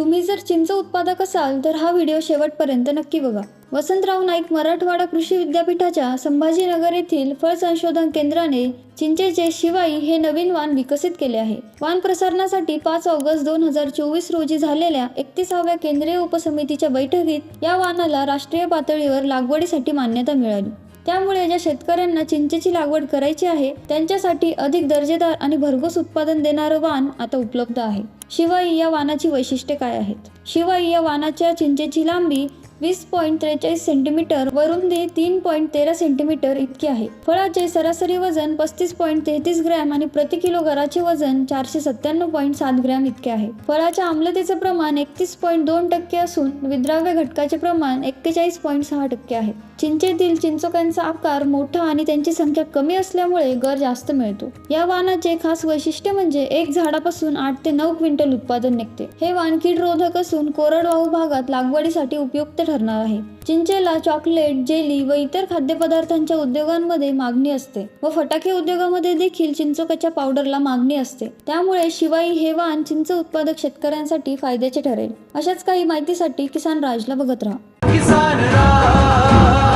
तुम्ही जर चिंच उत्पादक असाल तर हा व्हिडिओ शेवटपर्यंत नक्की बघा. वसंतराव नाईक मराठवाडा कृषी विद्यापीठाच्या संभाजीनगर येथील फळ संशोधन केंद्राने चिंचेचे शिवाई हे नवीन वाण विकसित केले आहे. वाण प्रसारणासाठी पाच ऑगस्ट दोन हजार चोवीस रोजी झालेल्या एकतीसाव्या केंद्रीय उपसमितीच्या बैठकीत या वाणाला राष्ट्रीय पातळीवर लागवडीसाठी मान्यता मिळाली. त्यामुळे ज्या शेतकऱ्यांना चिंचेची लागवड करायची आहे त्यांच्यासाठी अधिक दर्जेदार आणि भरघोस उत्पादन देणारं वाण आता उपलब्ध आहे. शिवाई या वाणाची वैशिष्ट्ये काय आहेत? शिवाई या वाणाच्या चिंचेची लांबी वीस पॉईंट त्रेचाळीस सेंटीमीटर व रुंदी तीन पॉईंट तेरा सेंटीमीटर इतकी आहे. फळाचे सरासरी वजन पस्तीस पॉईंट तेहतीस ग्रॅम आणि प्रति किलो घराचे वजन चारशे सत्त्याण्णव पॉईंट सात ग्रॅम इतके आहे. फळाच्या आम्लतेचे प्रमाण एकतीस पॉईंट दोन टक्के असून विद्राव्य घटकाचे प्रमाण एक्केचाळीस पॉईंट सहा टक्के आहे. चिंचेतील चिंचोक्यांचा आकार मोठा आणि त्यांची संख्या कमी असल्यामुळे गर जास्त मिळतो. या वाणाचे खास वैशिष्ट्य म्हणजे एक झाडापासून आठ ते नऊ क्विंटल उत्पादन निघते. हे वाण कीड रोधक असून कोरडवाहू भागात लागवडीसाठी उपयुक्त ठरणार आहे. चिंचेला चॉकलेट जेली व इतर खाद्यपदार्थांच्या उद्योगांमध्ये मागणी असते व फटाके उद्योगामध्ये देखील चिंचोकाच्या पावडरला मागणी असते. त्यामुळे शिवाई हे वाण चिंच उत्पादक शेतकऱ्यांसाठी फायद्याचे ठरेल. अशाच काही माहितीसाठी किसान राजला बघत राहा. किसान राज.